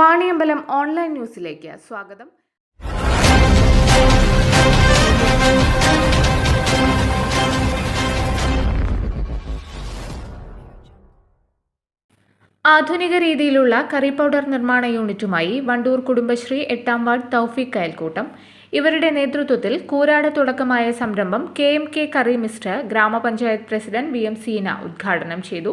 Vaniyambalam online ന്യൂസിലേക്ക് സ്വാഗതം. ആധുനിക രീതിയിലുള്ള കറി പൗഡർ നിർമ്മാണ യൂണിറ്റുമായി വണ്ടൂർ കുടുംബശ്രീ എട്ടാം വാർഡ് തൗഫീഖ് അയൽക്കൂട്ടം. ഇവരുടെ നേതൃത്വത്തിൽ കൂരാട് തുടക്കമായ സംരംഭം K M K curry mister ഗ്രാമപഞ്ചായത്ത് പ്രസിഡന്റ് വി എം സീന ഉദ്ഘാടനം ചെയ്തു.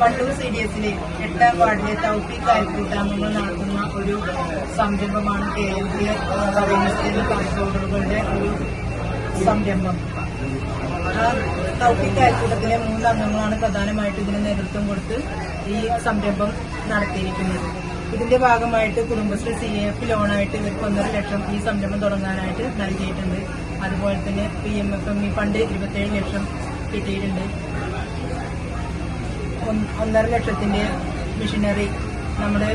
വണ്ടൂർ സി ഡി എസിലെ എട്ടാം വാർഡിലെ തൗഫീഖ് അയൽക്കൂട്ടാംഗങ്ങൾ നടത്തുന്ന ഒരു സംരംഭമാണ് കേന്ദ്രീയ പി പൗഡറുകളുടെ ഒരു സംരംഭം. തൗഫീഖ് അയൽക്കൂട്ടത്തിലെ മൂന്ന് അംഗങ്ങളാണ് പ്രധാനമായിട്ട് ഇതിന് നേതൃത്വം കൊടുത്ത് ഈ സംരംഭം നടത്തിയിരിക്കുന്നത്. ഇതിന്റെ ഭാഗമായിട്ട് കുടുംബശ്രീ സി എഫ് ലോണായിട്ട് ഇവർക്ക് ഒന്നര ലക്ഷം ഈ സംരംഭം തുടങ്ങാനായിട്ട് നൽകിയിട്ടുണ്ട്. അതുപോലെ തന്നെ P M F M E fund ഇരുപത്തേഴ് ലക്ഷം കിട്ടിയിട്ടുണ്ട്. ഒന്ന്- ഒന്നര ലക്ഷത്തിന്റെ മിഷനറി നമ്മുടെ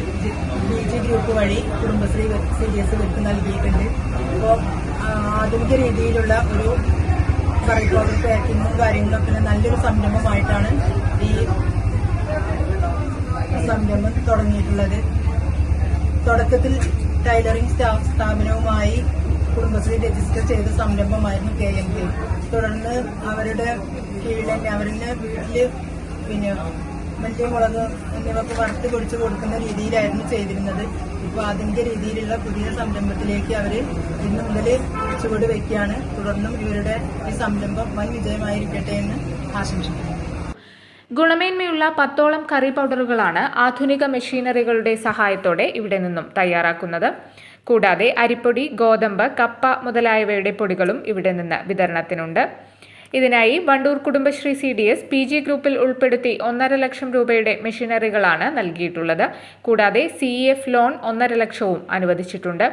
ബി ജി ഗ്രൂപ്പ് വഴി കുടുംബശ്രീ സി ഡി എസ് ഇവർക്ക് നൽകിയിട്ടുണ്ട്. അപ്പോൾ ആധുനിക രീതിയിലുള്ള ഒരു കറിക്കോട് പാക്കിങ്ങും കാര്യങ്ങളൊക്കെ നല്ലൊരു സംരംഭമായിട്ടാണ് ഈ സംരംഭം തുടങ്ങിയിട്ടുള്ളത്. തുടക്കത്തിൽ ടൈലറിംഗ് സ്റ്റാഫ് സ്ഥാപനവുമായി കുടുംബശ്രീ രജിസ്റ്റർ ചെയ്ത സംരംഭമായിരുന്നു കെ എം കെ. തുടർന്ന് അവരുടെ കീഴിൽ അവരുടെ വീട്ടിൽ പിന്നെ മറ്റേ മുളക് എന്നിവക്ക് വറുത്ത് പൊടിച്ച് കൊടുക്കുന്ന രീതിയിലായിരുന്നു ചെയ്തിരുന്നത്. ഇപ്പോൾ ആധുനിക രീതിയിലുള്ള പുതിയ സംരംഭത്തിലേക്ക് അവർ ഇന്ന് മുതൽ ചുവട് വയ്ക്കുകയാണ് തുടർന്നും ഇവരുടെ ഈ സംരംഭം വൻ വിജയമായിരിക്കട്ടെ എന്ന് ആശംസിക്കുന്നു. ഗുണമേന്മയുള്ള പത്തോളം കറി പൗഡറുകളാണ് ആധുനിക മെഷീനറികളുടെ സഹായത്തോടെ ഇവിടെ നിന്നും തയ്യാറാക്കുന്നത്. കൂടാതെ അരിപ്പൊടി ഗോതമ്പ് കപ്പ മുതലായവയുടെ പൊടികളും ഇവിടെ നിന്ന് വിതരണത്തിനുണ്ട്. ഇതിനായി Wandoor Kudumbashree C D S P G ഗ്രൂപ്പിൽ ഉൾപ്പെടുത്തി ഒന്നര ലക്ഷം രൂപയുടെ മെഷീനറികളാണ് നൽകിയിട്ടുള്ളത്. കൂടാതെ സി എഫ് ലോൺ ഒന്നര ലക്ഷവും അനുവദിച്ചിട്ടുണ്ട്.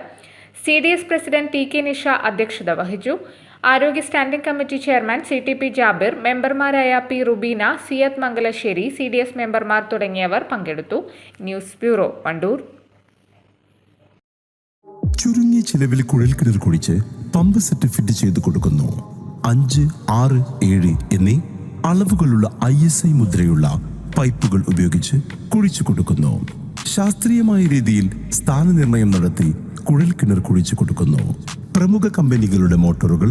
C D S president T K Nisha അധ്യക്ഷത വഹിച്ചു. ആരോഗ്യ standing committee chairman C T P Jabir മെമ്പർമാരായ P Rubeena Siyath Mangalassery C D S മെമ്പർമാർ തുടങ്ങിയവർ പങ്കെടുത്തു. ന്യൂസ് ബ്യൂറോ വണ്ടൂർ ചുരുങ്ങിയ ചിലവിൽ കുഴൽക്കിണർ കുഴിച്ച് പമ്പ് സെറ്റ് ഫിറ്റ് ചെയ്ത് കൊടുക്കുന്നു. അഞ്ച് ആറ് ഏഴ് എന്നീ അളവുകളുള്ള ഐ എസ് ഐ മുദ്രയുള്ള പൈപ്പുകൾ ഉപയോഗിച്ച് കുഴിച്ചു കൊടുക്കുന്നു. ശാസ്ത്രീയമായ രീതിയിൽ സ്ഥാനനിർണയം നടത്തി കുഴൽക്കിണർ കുഴിച്ചു കൊടുക്കുന്നു. പ്രമുഖ കമ്പനികളുടെ മോട്ടോറുകൾ